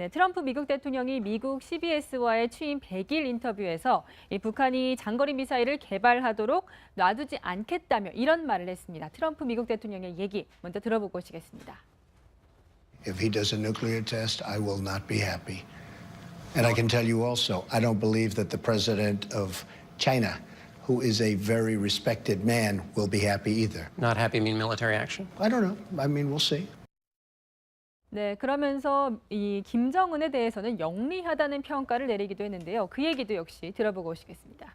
네, 트럼프 미국 대통령이 미국 CBS와의 취임 100일 인터뷰에서 이 북한이 장거리 미사일을 개발하도록 놔두지 않겠다며 이런 말을 했습니다. 트럼프 미국 대통령의 얘기 먼저 들어보고 오시겠습니다. If he does a nuclear test, I will not be happy. And I can tell you also, I don't believe that the president of China, who is a very respected man, will be happy either. Not happy mean military action? I don't know. I mean, we'll see. 네, 그러면서 이 김정은에 대해서는 영리하다는 평가를 내리기도 했는데요. 그 얘기도 역시 들어보고 오시겠습니다.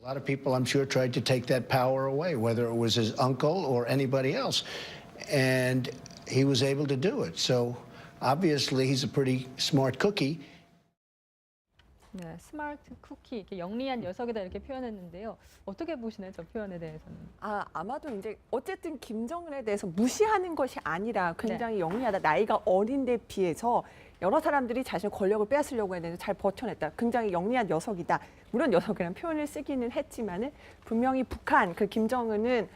A lot of people, I'm sure, tried to take that power away, whether it was his uncle or anybody else. And he was able to do it. So obviously, he's a pretty smart cookie. 네, 스마트 쿠키, 이렇게 영리한 녀석이다 이렇게 표현했는데요. 어떻게 보시나요, 저 표현에 대해서는? 아, 아마도 이제 어쨌든 김정은에 대해서 무시하는 것이 아니라 굉장히 영리하다. 나이가 어린데 비해서 여러 사람들이 자신의 권력을 빼앗으려고 했는데 잘 버텨냈다. 굉장히 영리한 녀석이다. 물론 녀석이라는 표현을 쓰기는 했지만은 분명히 북한 그 김정은은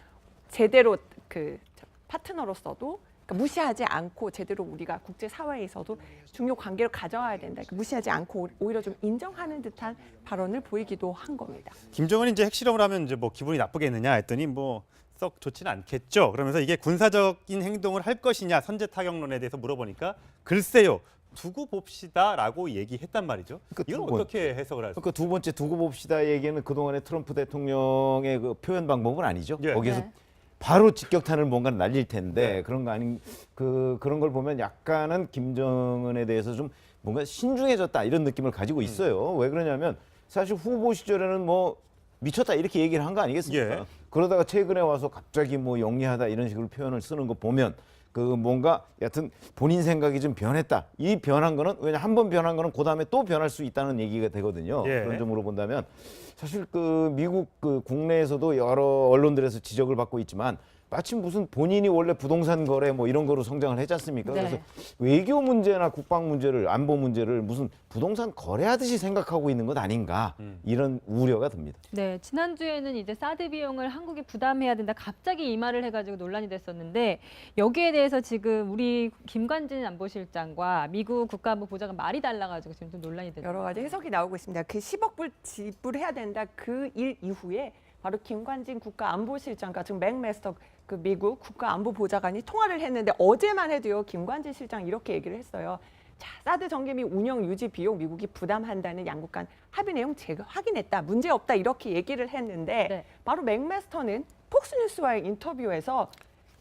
제대로 그 파트너로서도 그러니까 무시하지 않고 제대로 우리가 국제 사회에서도 중요 관계를 가져와야 된다. 그러니까 무시하지 않고 오히려 좀 인정하는 듯한 발언을 보이기도 한 겁니다. 김정은이 이제 핵실험을 하면 이제 뭐 기분이 나쁘겠느냐 했더니 뭐 썩 좋지는 않겠죠. 그러면서 이게 군사적인 행동을 할 것이냐 선제 타격론에 대해서 물어보니까 글쎄요. 두고 봅시다라고 얘기했단 말이죠. 그 이건. 어떻게 해석을 할까요? 그러니까 두 번째 두고 봅시다 얘기는 그동안의 트럼프 대통령의 그 표현 방법은 아니죠. 예. 거기서 네. 바로 직격탄을 뭔가 날릴 텐데 네. 그런 거 아닌 그 그런 걸 보면 약간은 김정은에 대해서 좀 뭔가 신중해졌다 이런 느낌을 음. 가지고 있어요. 왜 그러냐면 사실 후보 시절에는 뭐 미쳤다 이렇게 얘기를 한 거 아니겠습니까? 예. 그러다가 최근에 와서 갑자기 뭐 영리하다 이런 식으로 표현을 쓰는 거 보면 그 뭔가 여튼 본인 생각이 좀 변했다. 이 변한 거는 왜냐 한 번 변한 거는 그 다음에 또 변할 수 있다는 얘기가 되거든요. 예. 그런 점으로 본다면 사실 그 미국 그 국내에서도 여러 언론들에서 지적을 받고 있지만 마침 무슨 본인이 원래 부동산 거래 뭐 이런 거로 성장을 했지 않습니까? 네. 그래서 외교 문제나 국방 문제를 안보 문제를 무슨 부동산 거래하듯이 생각하고 있는 것 아닌가 이런 우려가 듭니다. 네, 지난주에는 이제 사드 비용을 한국이 부담해야 된다. 갑자기 이 말을 해가지고 논란이 됐었는데 여기에 대해서 지금 우리 김관진 안보실장과 미국 국가안보 보좌관 말이 달라가지고 지금 좀 논란이 됐죠. 여러 가지 해석이 나오고 있습니다. 그 10억 불 지불해야 된다 그 일 이후에 바로 김관진 국가안보실장과 지금 맥메스터 그 미국 국가안보보좌관이 통화를 했는데 어제만 해도요 김관진 실장 이렇게 얘기를 했어요. 자, 사드 전개 및 운영 유지 비용 미국이 부담한다는 양국 간 합의 내용 제가 확인했다. 문제 없다 이렇게 얘기를 했는데 네. 바로 맥메스터는 폭스뉴스와의 인터뷰에서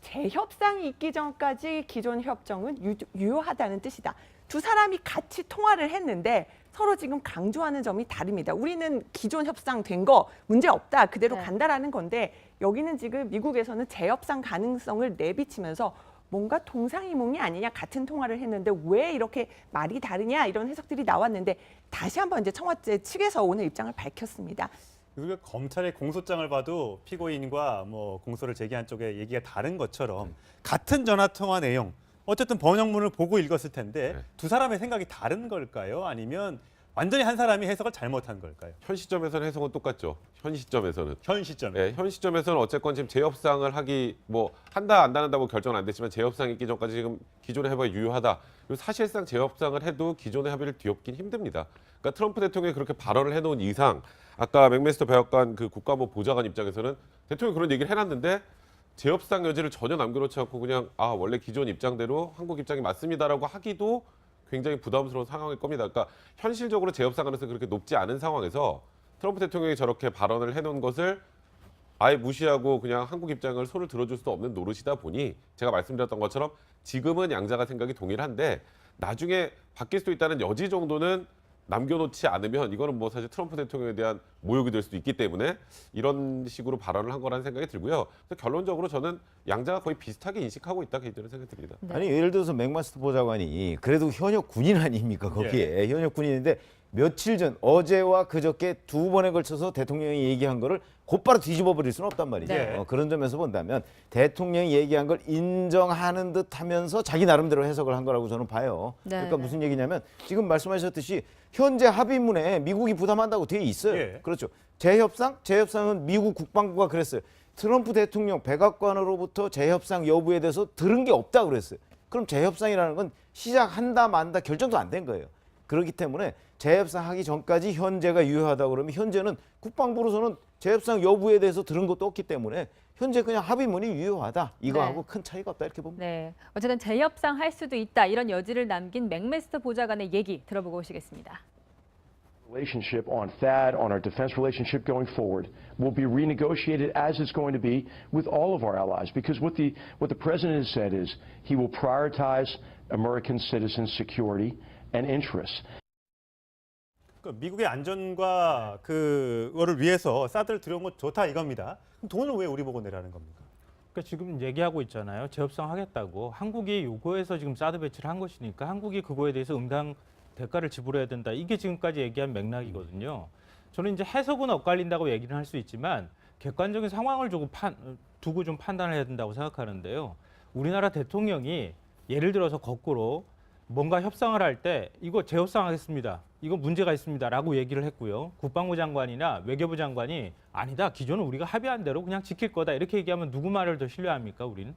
재협상이 있기 전까지 기존 협정은 유, 유효하다는 뜻이다. 두 사람이 같이 통화를 했는데 서로 지금 강조하는 점이 다릅니다. 우리는 기존 협상 된 거 문제 없다. 그대로 네. 간다라는 건데 여기는 지금 미국에서는 재협상 가능성을 내비치면서 뭔가 동상이몽이 아니냐 같은 통화를 했는데 왜 이렇게 말이 다르냐 이런 해석들이 나왔는데 다시 한번 이제 청와대 측에서 오늘 입장을 밝혔습니다. 그리고 검찰의 공소장을 봐도 피고인과 뭐 공소를 제기한 쪽의 얘기가 다른 것처럼 같은 전화 통화 내용 어쨌든 번역문을 보고 읽었을 텐데 네. 두 사람의 생각이 다른 걸까요? 아니면 완전히 한 사람이 해석을 잘못한 걸까요? 현 시점에서는 해석은 똑같죠. 현 시점에서는. 현 시점에. 네, 현 시점에서는 어쨌건 지금 재협상을 하기 뭐 한다 안 한다고 결정은 안 됐지만 재협상이 있기 전까지 지금 기존의 합의가 유효하다. 사실상 재협상을 해도 기존의 합의를 뒤엎긴 힘듭니다. 그러니까 트럼프 대통령이 그렇게 발언을 해놓은 이상 아까 맥메스터 백악관 그 국가안보 보좌관 입장에서는 대통령이 그런 얘기를 해놨는데 재협상 여지를 전혀 남겨놓지 않고 그냥 아 원래 기존 입장대로 한국 입장이 맞습니다라고 하기도 굉장히 부담스러운 상황일 겁니다. 그러니까 현실적으로 재협상 가능성이 그렇게 높지 않은 상황에서 트럼프 대통령이 저렇게 발언을 해놓은 것을 아예 무시하고 그냥 한국 입장을 손을 들어줄 수도 없는 노릇이다 보니 제가 말씀드렸던 것처럼 지금은 양자가 생각이 동일한데 나중에 바뀔 수도 있다는 여지 정도는 남겨놓지 않으면 이거는 뭐 사실 트럼프 대통령에 대한 모욕이 될 수도 있기 때문에 이런 식으로 발언을 한 거라는 생각이 들고요. 그래서 결론적으로 저는 양자가 거의 비슷하게 인식하고 있다 개인적으로 생각이 듭니다. 네. 아니 예를 들어서 맥마스터 보좌관이 그래도 현역 군인 아닙니까 거기에 현역 군인인데 며칠 전 어제와 그저께 두 번에 걸쳐서 대통령이 얘기한 거를 곧바로 뒤집어 버릴 수는 없단 말이죠. 네. 어, 그런 점에서 본다면 대통령이 얘기한 걸 인정하는 듯 하면서 자기 나름대로 해석을 한 거라고 저는 봐요. 네, 그러니까 네. 무슨 얘기냐면 지금 말씀하셨듯이 현재 합의문에 미국이 부담한다고 돼 있어요. 예. 그렇죠. 재협상? 재협상은 미국 국방부가 그랬어요. 트럼프 대통령 백악관으로부터 재협상 여부에 대해서 들은 게 없다 그랬어요. 그럼 재협상이라는 건 시작한다 만다 결정도 안 된 거예요. 그렇기 때문에 재협상하기 전까지 현재가 유효하다 그러면 현재는 국방부로서는 재협상 여부에 대해서 들은 것도 없기 때문에 현재 그냥 합의문이 유효하다 이거하고 네. 큰 차이가 없다 이렇게 봅니다. 네, 어쨌든 재협상 할 수도 있다 이런 여지를 남긴 맥메스터 보좌관의 얘기 들어보고 오시겠습니다. relationship on THAAD, on our defense relationship going forward, will be renegotiated as it's going to be with all of our allies. Because what the, what the president has said is he will prioritize American citizens' security and interests. 그 미국의 안전과 그거를 위해서 사드를 들여온 건 좋다 이겁니다. 그럼 돈을 왜 우리 보고 내라는 겁니까? 그러니까 지금 얘기하고 있잖아요. 재협상 하겠다고. 한국이 요거에서 지금 사드 배치를 한 것이니까 한국이 그거에 대해서 응당 대가를 지불해야 된다. 이게 지금까지 얘기한 맥락이거든요. 저는 이제 해석은 엇갈린다고 얘기는 할 수 있지만 객관적인 상황을 두고, 판, 두고 좀 판단을 해야 된다고 생각하는데요. 우리나라 대통령이 예를 들어서 거꾸로 뭔가 협상을 할 때 이거 재협상하겠습니다. 이거 문제가 있습니다라고 얘기를 했고요. 국방부 장관이나 외교부 장관이 아니다. 기존은 우리가 합의한 대로 그냥 지킬 거다. 이렇게 얘기하면 누구 말을 더 신뢰합니까? 우리는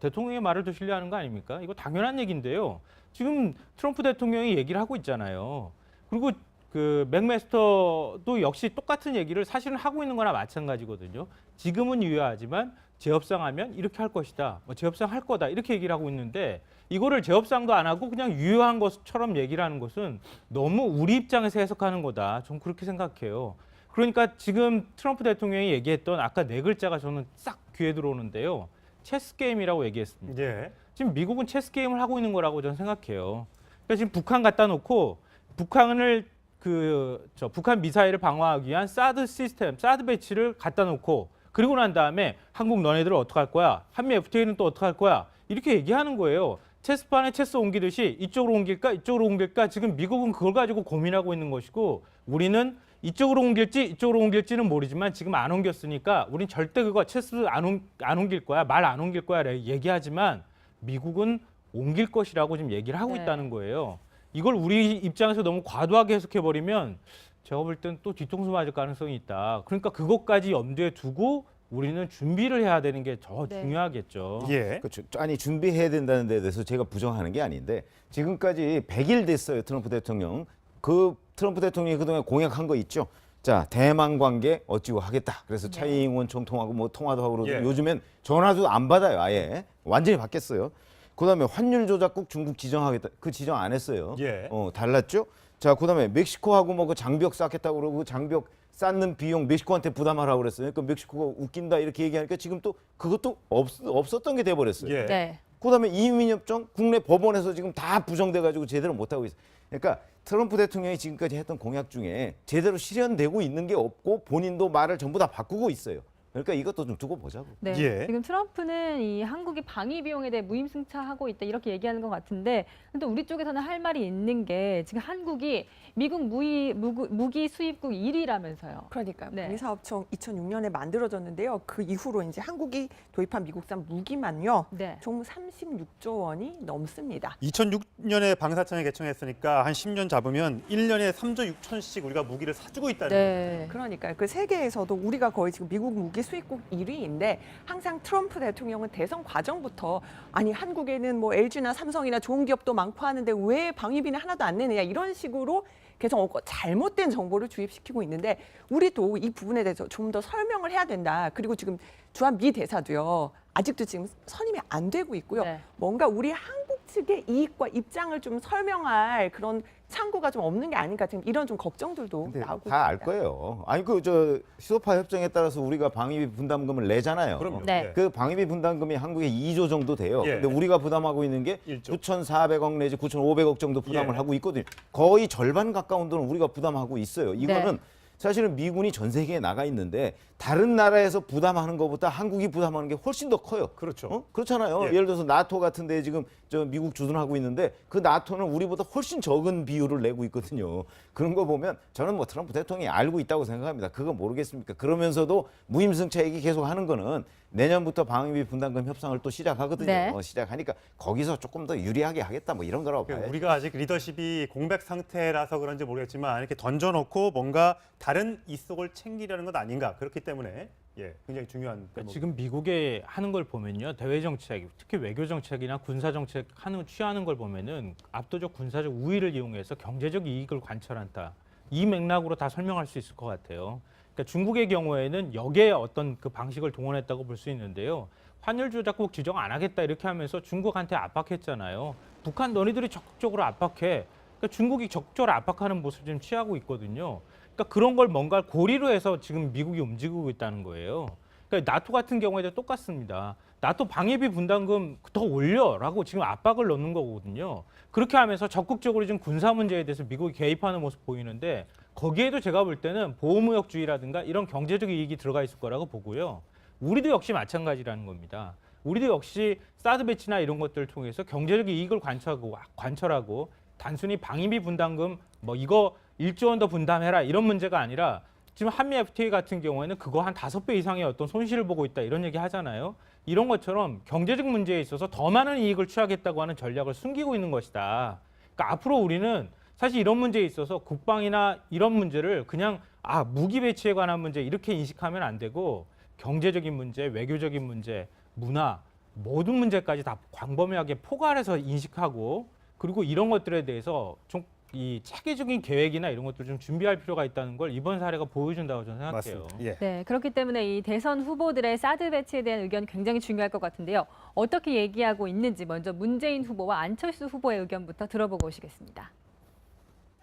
대통령의 말을 더 신뢰하는 거 아닙니까? 이거 당연한 얘기인데요. 지금 트럼프 대통령이 얘기를 하고 있잖아요. 그리고 그 맥메스터도 역시 똑같은 얘기를 사실은 하고 있는 거나 마찬가지거든요. 지금은 유효하지만 재협상하면 이렇게 할 것이다. 뭐 재협상 할 거다. 이렇게 얘기를 하고 있는데 이거를 재협상도 안 하고 그냥 유효한 것처럼 얘기를 하는 것은 너무 우리 입장에서 해석하는 거다. 좀 그렇게 생각해요. 그러니까 지금 트럼프 대통령이 얘기했던 아까 네 글자가 저는 싹 귀에 들어오는데요. 체스 게임이라고 얘기했습니다. 예. 지금 미국은 체스 게임을 하고 있는 거라고 저는 생각해요. 그러니까 지금 북한 갖다 놓고 북한을 그 저 북한 미사일을 방어하기 위한 사드 시스템, 사드 배치를 갖다 놓고 그리고 난 다음에 한국 너네들 어떻게 할 거야? 한미 FTA는 또 어떻게 할 거야? 이렇게 얘기하는 거예요. 체스판에 체스 옮기듯이 이쪽으로 옮길까 이쪽으로 옮길까 지금 미국은 그걸 가지고 고민하고 있는 것이고 우리는 이쪽으로 옮길지 이쪽으로 옮길지는 모르지만 지금 안 옮겼으니까 우린 절대 그거 체스 안, 옮, 안 옮길 거야 말 안 옮길 거야 얘기하지만 미국은 옮길 것이라고 지금 얘기를 하고 네. 있다는 거예요. 이걸 우리 입장에서 너무 과도하게 해석해 버리면 제가 볼 땐 또 뒤통수 맞을 가능성이 있다. 그러니까 그것까지 염두에 두고 우리는 준비를 해야 되는 게 더 네. 중요하겠죠. 예. 그렇죠. 아니 준비해야 된다는 데 대해서 제가 부정하는 게 아닌데 지금까지 100일 됐어요 트럼프 대통령. 그 트럼프 대통령이 그동안 공약한 거 있죠. 자 대만 관계 어찌고 하겠다. 그래서 차이잉원 총통하고 뭐 통화도 하고 그러고 예. 요즘엔 전화도 안 받아요. 아예 완전히 바뀌었어요. 그다음에 환율 조작국 중국 지정하겠다. 그 지정 안 했어요. 예. 어 달랐죠. 자 그다음에 멕시코하고 뭐 그 장벽 쌓겠다고 그러고 그 장벽 쌓는 비용 멕시코한테 부담하라고 그랬어요. 그러니까 멕시코가 웃긴다 이렇게 얘기하니까 지금 또 그것도 없, 없었던 게 돼 버렸어요. 예. 네. 그다음에 이민협정 국내 법원에서 지금 다 부정돼 가지고 제대로 못 하고 있어요. 그러니까 트럼프 대통령이 지금까지 했던 공약 중에 제대로 실현되고 있는 게 없고 본인도 말을 전부 다 바꾸고 있어요. 그러니까 이것도 좀 두고 보자고. 네. 예. 지금 트럼프는 이 한국이 방위 비용에 대해 무임승차하고 있다 이렇게 얘기하는 것 같은데 근데 우리 쪽에서는 할 말이 있는 게 지금 한국이 미국 무기, 무기, 수입국 1위라면서요. 그러니까 네. 방위사업청 2006년에 만들어졌는데요. 그 이후로 이제 한국이 도입한 미국산 무기만요. 네. 총 36조 원이 넘습니다. 2006년에 방사청이 개청했으니까 한 10년 잡으면 1년에 3조 6천씩 우리가 무기를 사주고 있다는 거예요. 네. 그러니까 그 세계에서도 우리가 거의 지금 미국 무기 수입국 1위인데 항상 트럼프 대통령은 대선 과정부터 아니 한국에는 뭐 LG나 삼성이나 좋은 기업도 많고 하는데 왜 방위비는 하나도 안 내느냐 이런 식으로 계속 어, 잘못된 정보를 주입시키고 있는데 우리도 이 부분에 대해서 좀 더 설명을 해야 된다. 그리고 지금 주한 미 대사도요. 아직도 지금 선임이 안 되고 있고요. 네. 뭔가 우리 한국 측의 이익과 입장을 좀 설명할 그런 창구가 좀 없는 게 아닌가 지금 이런 좀 걱정들도 근데 나오고 다 알 있습니다. 거예요. 아니 그 저 시소파 협정에 따라서 우리가 방위비 분담금을 내잖아요. 그럼요. 네. 예. 그 방위비 분담금이 한국에 2조 정도 돼요. 예. 근데 우리가 부담하고 있는 게 일조. 9,400억 내지 9,500억 정도 부담을 예. 하고 있거든요. 거의 절반 가까운 돈을 우리가 부담하고 있어요. 이거는 네. 사실은 미군이 전 세계에 나가 있는데 다른 나라에서 부담하는 것보다 한국이 부담하는 게 훨씬 더 커요. 그렇죠. 어? 그렇잖아요. 예. 예. 를 들어서 나토 같은 데 지금 저 미국 주둔하고 있는데 그 나토는 우리보다 훨씬 적은 비율을 내고 있거든요. 그런 거 보면 저는 뭐 트럼프 대통령이 알고 있다고 생각합니다. 그거 모르겠습니까? 그러면서도 무임승차 얘기 계속 하는 거는 내년부터 방위비 분담금 협상을 또 시작하거든요. 네. 어, 시작하니까 거기서 조금 더 유리하게 하겠다 뭐 이런 거라고 봐요. 우리가 아직 리더십이 공백 상태라서 그런지 모르겠지만 이렇게 던져놓고 뭔가 다른 이속을 챙기려는 것 아닌가 그렇기 때문에 예, 굉장히 중요한 그러니까 대목. 지금 미국에 하는 걸 보면요 대외 정책, 특히 외교 정책이나 군사 정책 하는 취하는 걸 보면은 압도적 군사적 우위를 이용해서 경제적 이익을 관철한다. 이 맥락으로 다 설명할 수 있을 것 같아요. 그러니까 중국의 경우에는 역의 어떤 그 방식을 동원했다고 볼 수 있는데요. 환율 조작국 지정 안 하겠다 이렇게 하면서 중국한테 압박했잖아요. 북한 너희들이 적극적으로 압박해. 그러니까 중국이 적극적으로 압박하는 모습을 지금 취하고 있거든요. 그러니까 그런 걸 뭔가 고리로 해서 지금 미국이 움직이고 있다는 거예요. 그러니까 나토 같은 경우에도 똑같습니다. 나토 방위비 분담금 더 올려라고 지금 압박을 넣는 거거든요. 그렇게 하면서 적극적으로 지금 군사 문제에 대해서 미국이 개입하는 모습 보이는데 거기에도 제가 볼 때는 보호무역주의라든가 이런 경제적 이익이 들어가 있을 거라고 보고요. 우리도 역시 마찬가지라는 겁니다. 우리도 역시 사드 배치나 이런 것들을 통해서 경제적 이익을 관철하고 관철하고 단순히 방위비 분담금 뭐 이거 1조 원 더 분담해라 이런 문제가 아니라 지금 한미 FTA 같은 경우에는 그거 한 다섯 배 이상의 어떤 손실을 보고 있다 이런 얘기 하잖아요. 이런 것처럼 경제적 문제에 있어서 더 많은 이익을 취하겠다고 하는 전략을 숨기고 있는 것이다. 그러니까 앞으로 우리는 사실 이런 문제에 있어서 국방이나 이런 문제를 그냥 아 무기 배치에 관한 문제 이렇게 인식하면 안 되고 경제적인 문제, 외교적인 문제, 문화 모든 문제까지 다 광범위하게 포괄해서 인식하고 그리고 이런 것들에 대해서 좀 이 체계적인 계획이나 이런 것들을 좀 준비할 필요가 있다는 걸 이번 사례가 보여준다고 저는 생각해요. 예. 네, 그렇기 때문에 이 대선 후보들의 사드 배치에 대한 의견 굉장히 중요할 것 같은데요. 어떻게 얘기하고 있는지 먼저 문재인 후보와 안철수 후보의 의견부터 들어보고 오시겠습니다.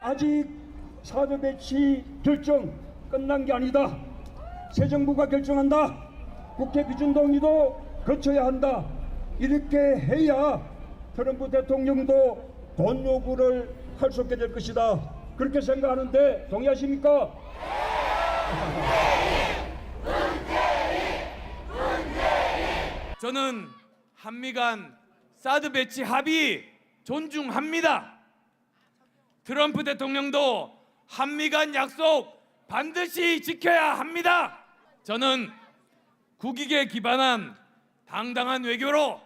아직 사드 배치 결정 끝난 게 아니다. 새 정부가 결정한다. 국회 비준 동의도 거쳐야 한다. 이렇게 해야 트럼프 대통령도 돈 요구를 할수 없게 될 것이다. 그렇게 생각하는데 동의하십니까? 저는 한미 간 사드 배치 합의 존중합니다. 트럼프 대통령도 한미 간 약속 반드시 지켜야 합니다. 저는 국익에 기반한 당당한 외교로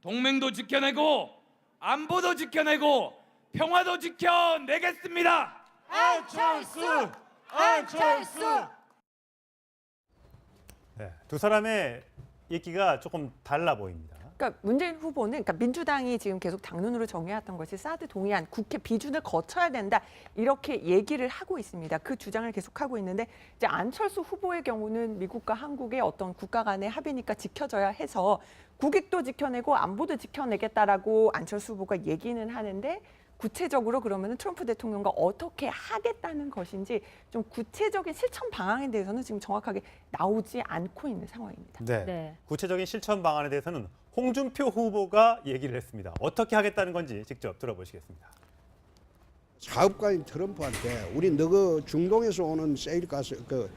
동맹도 지켜내고 안보도 지켜내고 평화도 지켜내겠습니다. 안철수! 안철수! 네, 두 사람의 얘기가 조금 달라 보입니다. 그러니까 문재인 후보는 그러니까 민주당이 지금 계속 당론으로 정해왔던 것이 사드 동의안 국회 비준을 거쳐야 된다 이렇게 얘기를 하고 있습니다. 그 주장을 계속하고 있는데 이제 안철수 후보의 경우는 미국과 한국의 어떤 국가 간의 합의니까 지켜져야 해서 국익도 지켜내고 안보도 지켜내겠다라고 안철수 후보가 얘기는 하는데 구체적으로 그러면 트럼프 대통령과 어떻게 하겠다는 것인지 좀 구체적인 실천 방안에 대해서는 지금 정확하게 나오지 않고 있는 상황입니다. 네. 네. 구체적인 실천 방안에 대해서는 홍준표 후보가 얘기를 했습니다. 어떻게 하겠다는 건지 직접 들어보시겠습니다. 사업가인 트럼프한테 우리 너그 중동에서 오는 세일 가스 그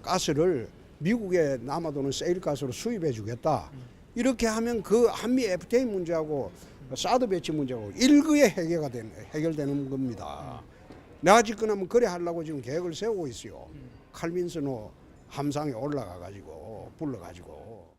가스를 미국에 남아도는 세일 가스로 수입해 주겠다. 이렇게 하면 그 한미 FTA 문제하고 사드 배치 문제하고 일거에 해결가 되는 해결되는 겁니다. 내가 지금 그래 하려고 지금 계획을 세우고 있어요. 칼빈스노 함상에 올라가 가지고 불러 가지고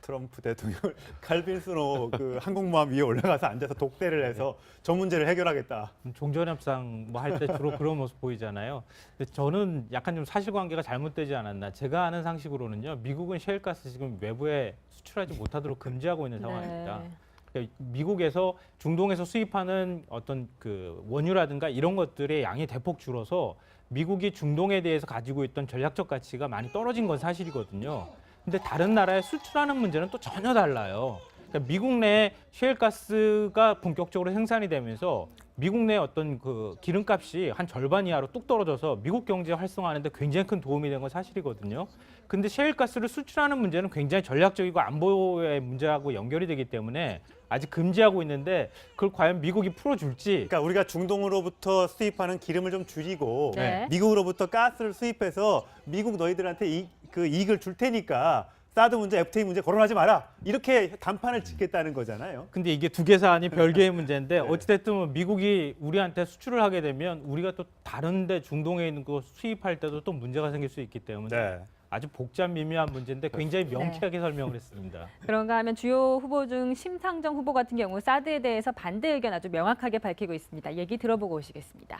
트럼프 대통령을 칼빈스노 그 항공모함 위에 올라가서 앉아서 독대를 해서 저 문제를 해결하겠다. 종전협상 뭐 할 때 주로 그런 모습 보이잖아요. 근데 저는 약간 좀 사실관계가 잘못되지 않았나. 제가 아는 상식으로는요. 미국은 셰일가스 지금 외부에 수출하지 못하도록 금지하고 있는 상황입니다. 네. 그러니까 미국에서 중동에서 수입하는 어떤 그 원유라든가 이런 것들의 양이 대폭 줄어서 미국이 중동에 대해서 가지고 있던 전략적 가치가 많이 떨어진 건 사실이거든요. 근데 다른 나라에 수출하는 문제는 또 전혀 달라요. 그러니까 미국 내 셰일가스가 본격적으로 생산이 되면서 미국 내 어떤 그 기름값이 한 절반 이하로 뚝 떨어져서 미국 경제 활성화하는데 굉장히 큰 도움이 된 건 사실이거든요. 근데 셰일가스를 수출하는 문제는 굉장히 전략적이고 안보의 문제하고 연결이 되기 때문에 아직 금지하고 있는데 그걸 과연 미국이 풀어줄지 그러니까 우리가 중동으로부터 수입하는 기름을 좀 줄이고 네. 미국으로부터 가스를 수입해서 미국 너희들한테 이, 그 이익을 줄 테니까 사드 문제, FTA 문제 거론하지 마라. 이렇게 단판을 짓겠다는 거잖아요. 근데 이게 두 개 사안이 별개의 문제인데 어찌됐든 뭐 미국이 우리한테 수출을 하게 되면 우리가 또 다른데 중동에 있는 거 수입할 때도 또 문제가 생길 수 있기 때문에 네. 아주 복잡 미묘한 문제인데 굉장히 명쾌하게 설명을 했습니다. 그런가 하면 주요 후보 중 심상정 후보 같은 경우 사드에 대해서 반대 의견 아주 명확하게 밝히고 있습니다. 얘기 들어보고 오시겠습니다.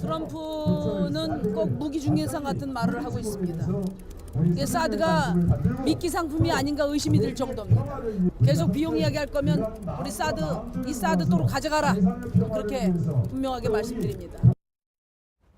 트럼프는 꼭 무기 중개상 같은 말을 하고 있습니다. 사드가 미끼 상품이 아닌가 의심이 들 정도입니다. 계속 비용 이야기할 거면 우리 사드 이 사드 도로 가져가라 그렇게 분명하게 말씀드립니다.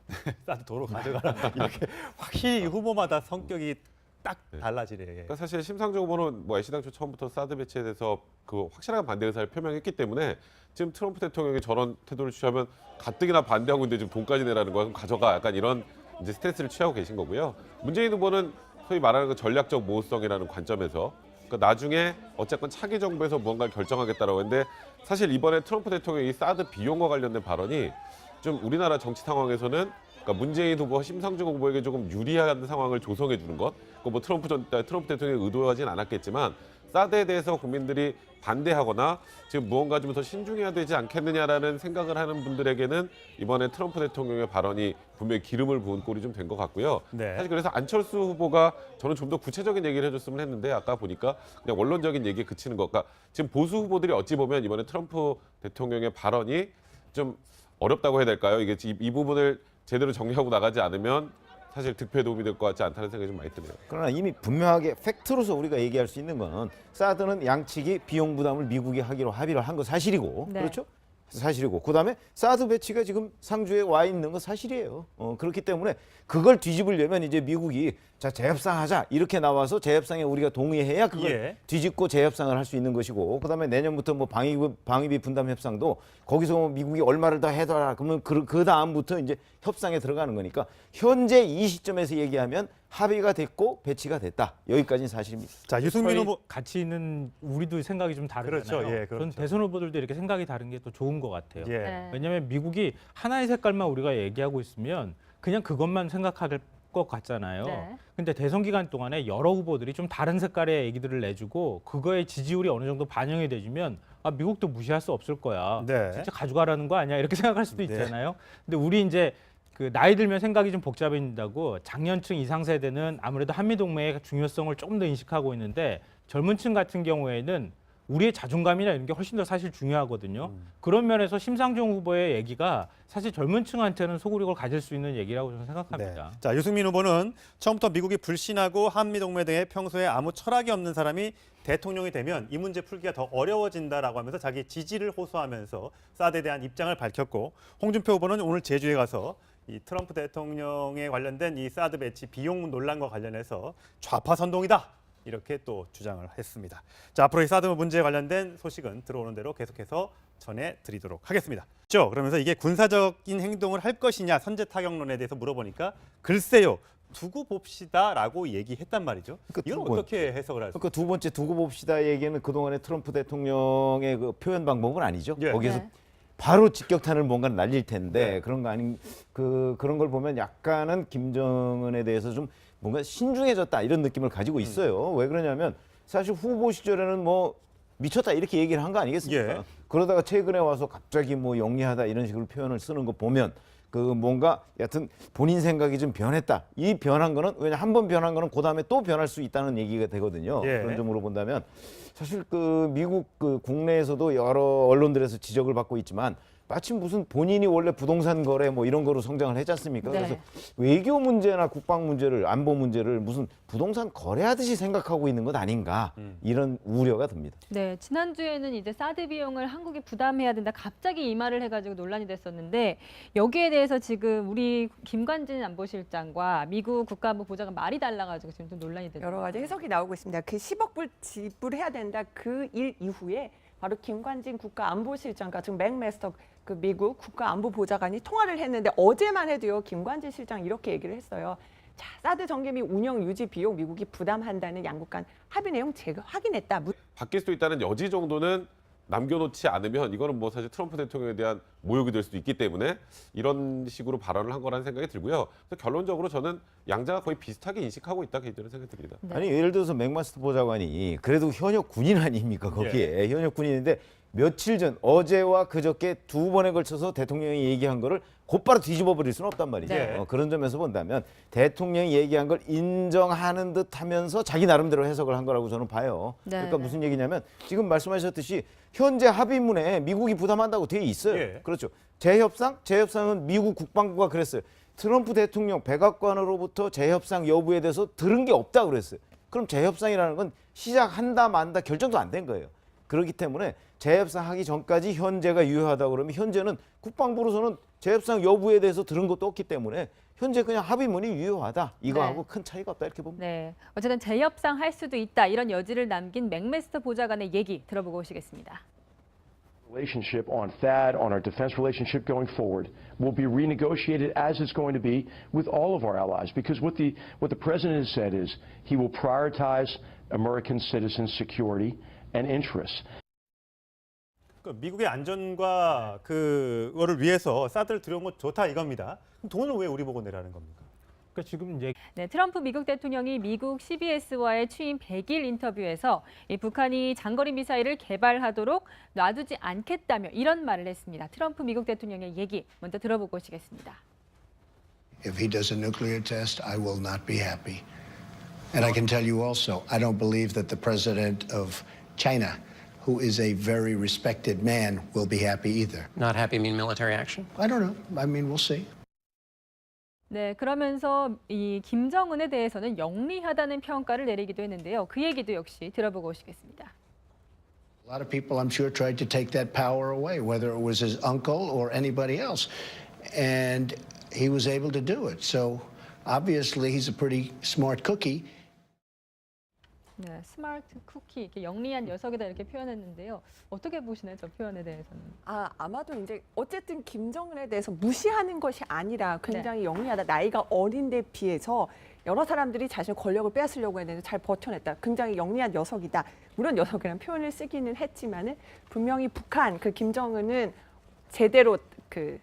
사드 도로 가져가라 이렇게 확실히 후보마다 성격이 딱 달라지네. 그러니까 사실 심상정 후보는 뭐 애시당초 처음부터 사드 배치에 대해서 그 확실한 반대 의사를 표명했기 때문에 지금 트럼프 대통령이 저런 태도를 취하면 가뜩이나 반대하고 있는데 지금 돈까지 내라는 거 가져가 약간 이런 이제 스탠스를 취하고 계신 거고요. 문재인 후보는 소위 말하는 그 전략적 모호성이라는 관점에서 그러니까 나중에 어쨌건 차기 정부에서 무언가를 결정하겠다라고 했는데 사실 이번에 트럼프 대통령이 이 사드 비용과 관련된 발언이 좀 우리나라 정치 상황에서는 그러니까 문재인 후보와 심상정 후보에게 조금 유리한 상황을 조성해 주는 것. 그뭐 트럼프 전 트럼프 대통령이 의도하진 않았겠지만 사드에 대해서 국민들이 반대하거나 지금 무언가 좀 더 신중해야 되지 않겠느냐라는 생각을 하는 분들에게는 이번에 트럼프 대통령의 발언이 분명히 기름을 부은 꼴이 좀 된 것 같고요. 네. 사실 그래서 안철수 후보가 저는 좀 더 구체적인 얘기를 해줬으면 했는데 아까 보니까 그냥 원론적인 얘기에 그치는 것. 그러니까 지금 보수 후보들이 어찌 보면 이번에 트럼프 대통령의 발언이 좀 어렵다고 해야 될까요? 이게 이, 이 부분을 제대로 정리하고 나가지 않으면 사실 득표에 도움이 될 것 같지 않다는 생각이 좀 많이 드네요. 그러나 이미 분명하게 팩트로서 우리가 얘기할 수 있는 건 사드는 양측이 비용 부담을 미국이 하기로 합의를 한 거 사실이고 네. 그렇죠? 사실이고 그다음에 사드 배치가 지금 상주에 와 있는 건 사실이에요. 어, 그렇기 때문에 그걸 뒤집으려면 이제 미국이 자 재협상하자 이렇게 나와서 재협상에 우리가 동의해야 그걸 예. 뒤집고 재협상을 할 수 있는 것이고 그다음에 내년부터 뭐 방위비, 방위비 분담 협상도 거기서 뭐 미국이 얼마를 더 해더라 그러면 그, 그 다음부터 이제 협상에 들어가는 거니까 현재 이 시점에서 얘기하면 합의가 됐고 배치가 됐다 여기까지는 사실입니다. 자 유승민 후보 같이 있는 우리도 생각이 좀 다르잖아요. 그렇죠. 예, 그렇죠. 전 대선 후보들도 이렇게 생각이 다른 게 또 좋은 것 같아요. 예. 네. 왜냐하면 미국이 하나의 색깔만 우리가 얘기하고 있으면 그냥 그것만 생각할 것 같잖아요. 네. 근데 대선 기간 동안에 여러 후보들이 좀 다른 색깔의 얘기들을 내주고 그거의 지지율이 어느 정도 반영이 돼주면 아 미국도 무시할 수 없을 거야. 네. 진짜 가져가라는 거 아니야? 이렇게 생각할 수도 네. 있잖아요. 근데 우리 이제 그 나이 들면 생각이 좀 복잡해진다고 장년층 이상 세대는 아무래도 한미 동맹의 중요성을 조금 더 인식하고 있는데 젊은 층 같은 경우에는 우리의 자존감이나 이런 게 훨씬 더 사실 중요하거든요. 음. 그런 면에서 심상정 후보의 얘기가 사실 젊은 층한테는 소구력을 가질 수 있는 얘기라고 저는 생각합니다. 네. 자 유승민 후보는 처음부터 미국이 불신하고 한미 동맹 등에 평소에 아무 철학이 없는 사람이 대통령이 되면 이 문제 풀기가 더 어려워진다라고 하면서 자기 지지를 호소하면서 사드에 대한 입장을 밝혔고 홍준표 후보는 오늘 제주에 가서 이 트럼프 대통령에 관련된 이 사드 배치 비용 논란과 관련해서 좌파 선동이다. 이렇게 또 주장을 했습니다. 자, 앞으로 이 사드 문제에 관련된 소식은 들어오는 대로 계속해서 전해드리도록 하겠습니다. 죠 그러면서 이게 군사적인 행동을 할 것이냐 선제 타격론에 대해서 물어보니까 글쎄요 두고 봅시다라고 얘기했단 말이죠. 그 이건 두 번- 어떻게 해석을 할 수? 그러니까 두 번째 두고 봅시다 얘기는 그동안의 트럼프 대통령의 그 표현 방법은 아니죠. 예. 거기에서 네. 바로 직격탄을 뭔가 날릴 텐데 네. 그런 거 아닌 그 그런 걸 보면 약간은 김정은에 대해서 좀 뭔가 신중해졌다 이런 느낌을 가지고 음. 있어요. 왜 그러냐면 사실 후보 시절에는 뭐 미쳤다 이렇게 얘기를 한 거 아니겠습니까? 예. 그러다가 최근에 와서 갑자기 뭐 영리하다 이런 식으로 표현을 쓰는 거 보면 그 뭔가 여하튼 본인 생각이 좀 변했다. 이 변한 거는 왜냐 한 번 변한 거는 그 다음에 또 변할 수 있다는 얘기가 되거든요. 예. 그런 점으로 본다면 사실 그 미국 그 국내에서도 여러 언론들에서 지적을 받고 있지만 마침 무슨 본인이 원래 부동산 거래 뭐 이런 거로 성장을 했지 않습니까? 네. 그래서 외교 문제나 국방 문제를 안보 문제를 무슨 부동산 거래하듯이 생각하고 있는 것 아닌가 이런 우려가 듭니다. 네, 지난주에는 이제 사드 비용을 한국이 부담해야 된다. 갑자기 이 말을 해가지고 논란이 됐었는데 여기에 대해서 지금 우리 김관진 안보실장과 미국 국가안보 보좌관 말이 달라가지고 지금 좀 논란이 됐어요. 여러 가지 해석이 나오고 있습니다. 그 10억 불 지불해야 된다 그 일 이후에 바로 김관진 국가안보실장과 지금 맥메스터 그 미국 국가안보보좌관이 통화를 했는데 어제만 해도요 김관진 실장 이렇게 얘기를 했어요. 자 사드 전개 및 운영 유지 비용 미국이 부담한다는 양국 간 합의 내용 제가 확인했다. 무- 바뀔 수도 있다는 여지 정도는 남겨놓지 않으면 이거는 뭐 사실 트럼프 대통령에 대한 모욕이 될 수도 있기 때문에 이런 식으로 발언을 한 거라는 생각이 들고요. 그래서 결론적으로 저는 양자가 거의 비슷하게 인식하고 있다 개인적으로 생각이 듭니다. 네. 아니 예를 들어서 맥마스터 보좌관이 그래도 현역 군인 아닙니까 거기에 현역 군인인데 며칠 전 어제와 그저께 두 번에 걸쳐서 대통령이 얘기한 거를 곧바로 뒤집어 버릴 수는 없단 말이죠. 네. 어, 그런 점에서 본다면 대통령이 얘기한 걸 인정하는 듯 하면서 자기 나름대로 해석을 한 거라고 저는 봐요. 네, 그러니까 네. 무슨 얘기냐면 지금 말씀하셨듯이 현재 합의문에 미국이 부담한다고 돼 있어요. 예. 그렇죠. 재협상? 재협상은 미국 국방부가 그랬어요. 트럼프 대통령 백악관으로부터 재협상 여부에 대해서 들은 게 없다 그랬어요. 그럼 재협상이라는 건 시작한다 만다 결정도 안 된 거예요. 그렇기 때문에 재협상 하기 전까지 현재가 유효하다 그러면 현재는 국방부로서는 재협상 여부에 대해서 들은 것도 없기 때문에 현재 그냥 합의문이 유효하다. 이거하고 큰 차이가 없다 이렇게 봅니다. 네, 어쨌든 재협상 할 수도 있다 이런 여지를 남긴 맥메스터 보좌관의 얘기 들어보고 오시겠습니다. relationship on THAAD, on our defense relationship going forward, will be renegotiated as it's going to be with all of our allies. Because what the, what the president has said is he will prioritize American citizens' security and interests. 그 미국의 안전과 그거를 위해서 사드를 들여온 건 좋다 이겁니다. 그럼 돈을 왜 우리 보고 내라는 겁니까? 그러니까 지금 이제 네, 트럼프 미국 대통령이 미국 CBS와의 취임 100일 인터뷰에서 이 북한이 장거리 미사일을 개발하도록 놔두지 않겠다며 이런 말을 했습니다. 트럼프 미국 대통령의 얘기 먼저 들어보고 오시겠습니다. If he does a nuclear test, I will not be happy. And I can tell you also, I don't believe that the president of China, who is a very respected man, will be happy either. Not happy mean military action? I don't know. I mean, we'll see. 네, 그러면서 이 김정은에 대해서는 영리하다는 평가를 내리기도 했는데요. 그 얘기도 역시 들어보고 오시겠습니다. A lot of people, I'm sure, tried to take that power away, whether it was his uncle or anybody else. And he was able to do it. So obviously, he's a pretty smart cookie. 네, 스마트 쿠키, 이렇게 영리한 녀석이다 이렇게 표현했는데요. 어떻게 보시나요, 저 표현에 대해서는? 아, 아마도 이제 어쨌든 김정은에 대해서 무시하는 것이 아니라 굉장히 영리하다. 나이가 어린데 비해서 여러 사람들이 자신의 권력을 빼앗으려고 했는데 잘 버텨냈다. 굉장히 영리한 녀석이다. 물론 녀석이라는 표현을 쓰기는 했지만은 분명히 북한 그 김정은은 제대로 그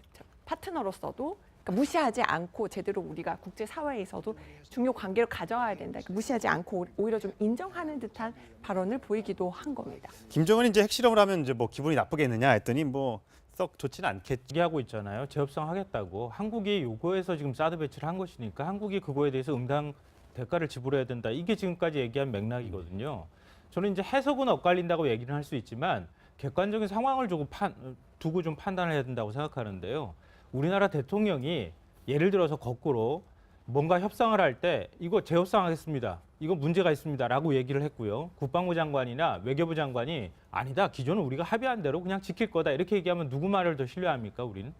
파트너로서도 그러니까 무시하지 않고 제대로 우리가 국제 사회에서도 중요 관계를 가져와야 된다. 그러니까 무시하지 않고 오히려 좀 인정하는 듯한 발언을 보이기도 한 겁니다. 김정은이 이제 핵실험을 하면 이제 뭐 기분이 나쁘겠느냐 했더니 뭐 썩 좋지는 않겠죠. 얘기하고 있잖아요. 재협상 하겠다고. 한국이 요거에서 지금 사드 배치를 한 것이니까 한국이 그거에 대해서 응당 대가를 지불해야 된다. 이게 지금까지 얘기한 맥락이거든요. 저는 이제 해석은 엇갈린다고 얘기는 할수 있지만 객관적인 상황을 두고, 판, 두고 좀 판단을 해야 된다고 생각하는데요. 우리나라 대통령이 예를 들어서 거꾸로 뭔가 협상을 할 때 이거 재협상하겠습니다. 이거 문제가 있습니다라고 얘기를 했고요. 국방부 장관이나 외교부 장관이 아니다. 기존은 우리가 합의한 대로 그냥 지킬 거다. 이렇게 얘기하면 누구 말을 더 신뢰합니까? 우리는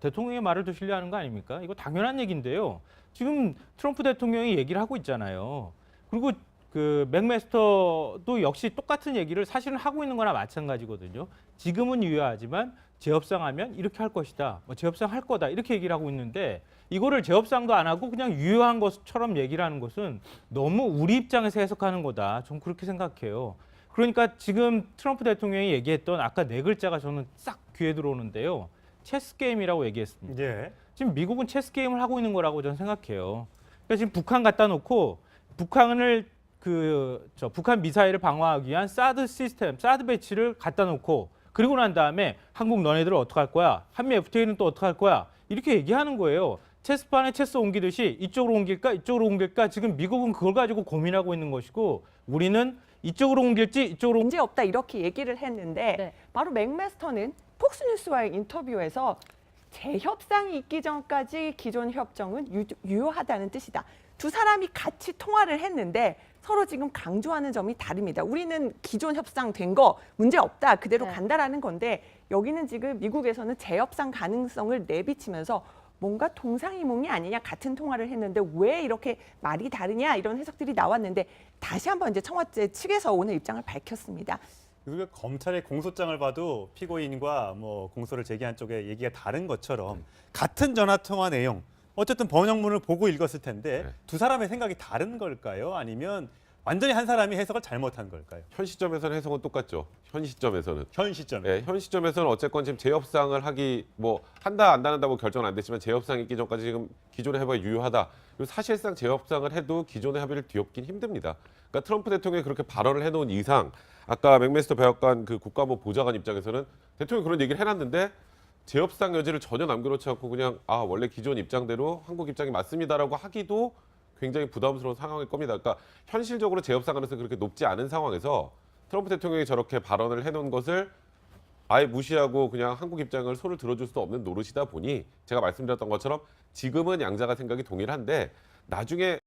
대통령의 말을 더 신뢰하는 거 아닙니까? 이거 당연한 얘기인데요. 지금 트럼프 대통령이 얘기를 하고 있잖아요. 그리고 그 맥메스터도 역시 똑같은 얘기를 사실은 하고 있는 거나 마찬가지거든요. 지금은 유효하지만 재협상하면 이렇게 할 것이다. 뭐 재협상 할 거다. 이렇게 얘기를 하고 있는데 이거를 재협상도 안 하고 그냥 유효한 것처럼 얘기를 하는 것은 너무 우리 입장에서 해석하는 거다. 좀 그렇게 생각해요. 그러니까 지금 트럼프 대통령이 얘기했던 아까 네 글자가 저는 싹 귀에 들어오는데요. 체스 게임이라고 얘기했습니다. 예. 지금 미국은 체스 게임을 하고 있는 거라고 저는 생각해요. 그러니까 지금 북한 갖다 놓고 북한을 그 저 북한 미사일을 방어하기 위한 사드 시스템, 사드 배치를 갖다 놓고 그리고 난 다음에 한국 너네들 어떻게 할 거야? 한미 FTA는 또 어떻게 할 거야? 이렇게 얘기하는 거예요. 체스판에 체스 옮기듯이 이쪽으로 옮길까 이쪽으로 옮길까 지금 미국은 그걸 가지고 고민하고 있는 것이고 우리는 이쪽으로 옮길지 이쪽으로 문제 없다 이렇게 얘기를 했는데 네. 바로 맥메스터는 폭스뉴스와의 인터뷰에서 재협상이 있기 전까지 기존 협정은 유, 유효하다는 뜻이다. 두 사람이 같이 통화를 했는데 서로 지금 강조하는 점이 다릅니다. 우리는 기존 협상 된 거 문제 없다 그대로 네. 간다라는 건데 여기는 지금 미국에서는 재협상 가능성을 내비치면서 뭔가 동상이몽이 아니냐 같은 통화를 했는데 왜 이렇게 말이 다르냐 이런 해석들이 나왔는데 다시 한번 이제 청와대 측에서 오늘 입장을 밝혔습니다. 우리가 검찰의 공소장을 봐도 피고인과 뭐 공소를 제기한 쪽의 얘기가 다른 것처럼 같은 전화 통화 내용 어쨌든 번역문을 보고 읽었을 텐데 네. 두 사람의 생각이 다른 걸까요? 아니면 완전히 한 사람이 해석을 잘못한 걸까요? 현 시점에서는 해석은 똑같죠. 현 시점에서는. 현 시점에. 예, 현 시점에서는 어쨌건 지금 재협상을 하기 뭐 한다 안 한다고 결정은 안 됐지만 재협상이 있기 전까지 지금 기존의 합의가 유효하다. 그리고 사실상 재협상을 해도 기존의 합의를 뒤엎긴 힘듭니다. 그러니까 트럼프 대통령이 그렇게 발언을 해놓은 이상 아까 맥메스터 백악관 그 국가안보 보좌관 입장에서는 대통령이 그런 얘기를 해놨는데 재협상 여지를 전혀 남겨놓지 않고 그냥 아 원래 기존 입장대로 한국 입장이 맞습니다라고 하기도 굉장히 부담스러운 상황일 겁니다. 그러니까 현실적으로 재협상 가능성이 그렇게 높지 않은 상황에서 트럼프 대통령이 저렇게 발언을 해놓은 것을 아예 무시하고 그냥 한국 입장을 손을 들어줄 수 없는 노릇이다 보니 제가 말씀드렸던 것처럼 지금은 양자가 생각이 동일한데 나중에